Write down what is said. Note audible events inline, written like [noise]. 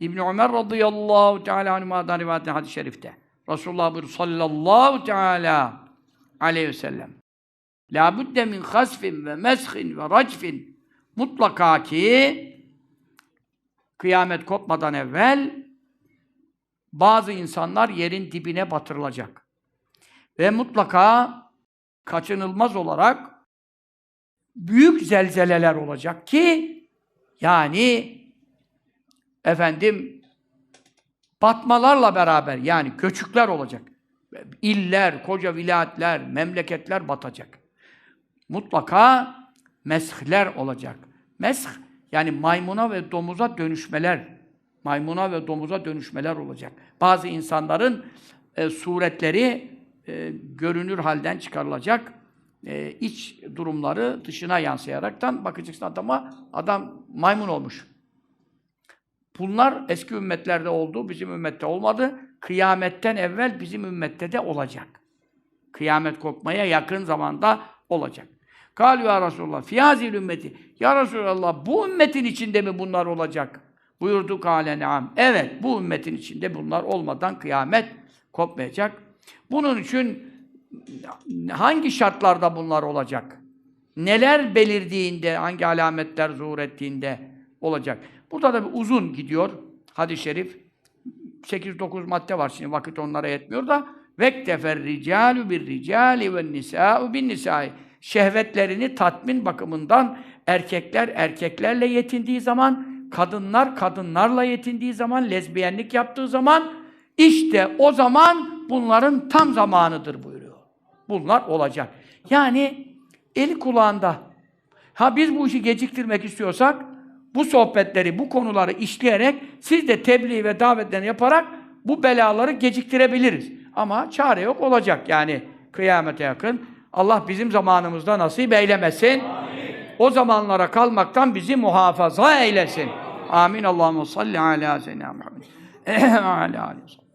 İbn Ömer radıyallahu teala anhuma'dan rivayet hadis-i şerifte. Resulullah buyuruyor sallallahu teala aleyhi ve sellem. La budde min hasfin ve meshin ve racfin. Mutlaka ki kıyamet kopmadan evvel bazı insanlar yerin dibine batırılacak. Ve mutlaka kaçınılmaz olarak büyük zelzeleler olacak ki yani efendim batmalarla beraber yani göçükler olacak. İller, koca vilayetler, memleketler batacak. Mutlaka meshler olacak. Mesh yani maymuna ve domuza dönüşmeler. Maymuna ve domuza dönüşmeler olacak. Bazı insanların e, suretleri e, görünür halden çıkarılacak. E, iç durumları dışına yansıyaraktan bakacaksın adama, adam maymun olmuş. Bunlar eski ümmetlerde oldu, bizim ümmette olmadı. Kıyametten evvel bizim ümmette de olacak. Kıyamet kopmaya yakın zamanda olacak. Kâlü ya Resulallah, fiyazil ümmeti. Ya Resulallah, bu ümmetin içinde mi bunlar olacak? Buyurdu kâle neam. Evet, bu ümmetin içinde bunlar olmadan kıyamet kopmayacak. Bunun için hangi şartlarda bunlar olacak? Neler belirdiğinde, hangi alametler zuhur ettiğinde olacak? Burada da bir uzun gidiyor hadis-i şerif. 8-9 madde var şimdi vakit onlara yetmiyor da vektefer ricalu bir ricali ve nisa'u bin nisai şehvetlerini tatmin bakımından erkekler erkeklerle yetindiği zaman kadınlar kadınlarla yetindiği zaman lezbiyenlik yaptığı zaman işte o zaman bunların tam zamanıdır buyuruyor. Bunlar olacak. Yani eli kulağında. Ha biz bu işi geciktirmek istiyorsak bu sohbetleri, bu konuları işleyerek siz de tebliğ ve davetlerini yaparak bu belaları geciktirebiliriz. Ama çare yok olacak yani kıyamete yakın. Allah bizim zamanımızda nasip eylemesin. Amin. O zamanlara kalmaktan bizi muhafaza eylesin. Amin. Allahu salli ala seyyidina Muhammed. [laughs] ala aleyhi